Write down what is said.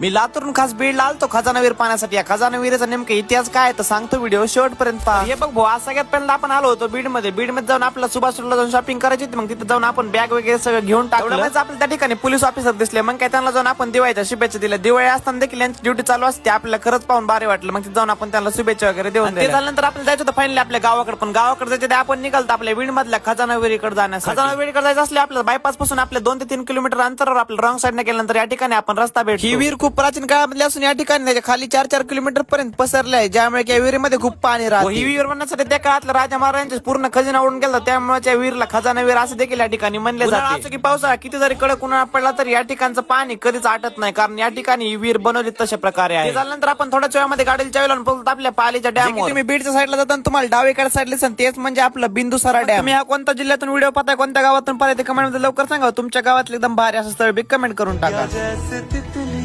मी लातूरून खास बीड आलतो खजानावीर पाण्यासाठी या खजानावीरचा नेमका इतिहास काय तर सांगतो व्हिडिओ शेवटपर्यंत पहा. हे बघ भाऊ आज सगळ्यात पहिल्यांदा आपण आलो होतो बीडमध्ये बीडमध्ये जाऊन आपल्याला सुभाष रोडला जाऊन शॉपिंग करायची होती. मग तिथे जाऊन आपण बॅग वगैरे सगळं घेऊन टाकलं. तेवढ्यातच आपल्याला त्या ठिकाणी पोलीस ऑफिसर दिसले. मग काय त्यांना जाऊन आपण दिवाळीच्या शुभेच्छा दिल्या. दिवाळी असताना देखील यांची ड्युटी चालू असते. आपल्याला खरंच पाहून भारी वाटलं. मग तिथे जाऊन आपण त्यांना शुभेच्छा वगैरे देऊन ते झाल्यानंतर आपल्याला जायचं होतं फायनली आपल्या गावाकडे. पण गावाकडे जायचं ते आपण निघालतो आपल्या बीड मधल्या खजानावीरीकडे जाण्यास खजानावीरीकडे जायचं असले आपल्याला बायपासपासून आपल्या दोन ते तीन किलोमीटर अंतरावर आपल्या रॉंग साईडने गेल्यानंतर या ठिकाणी आपण रस्ता भेट ही खूप प्राचीन काळामधली असून या ठिकाणी त्याच्याखाली चार चार किलोमीटर पर्यंत पसरले आहे ज्यामुळे या विहिरीमध्ये खूप पाणी राहते. ही विहीर बनण्यासाठी त्या काळातल्या राजा महाराजांचे पूर्ण खजिना उडून गेला त्यामुळे त्या विहीरला खजाना विहीर असं देखील या ठिकाणी म्हणले जाते. असं की पावसाळा किती जरी कडक उन्हाळा पडला तर या ठिकाणचं पाणी कधीच आटत नाही कारण या ठिकाणी ही विहीर बनवली तशा प्रकारे आहे. झाल्यानंतर आपण थोड्याच वेळामध्ये गाडीला चावी लावून बोलतो आपल्या पालीच्या डॅम तुम्ही बीडच्या साईडला जाताना तुम्हाला डावीकडे साईड दिसन तेच म्हणजे आपलं बिंदुसरा डॅम तुम्ही हा कोणत्या जिल्ह्यातून व्हिडिओ पाहताय कोणत्या गावातून पाहताय ते कमेंटमध्ये लवकर सांगा. तुमच्या गावातलं एकदम भारी असं स्थळ बी कमेंट करून टाका. जैसे तितली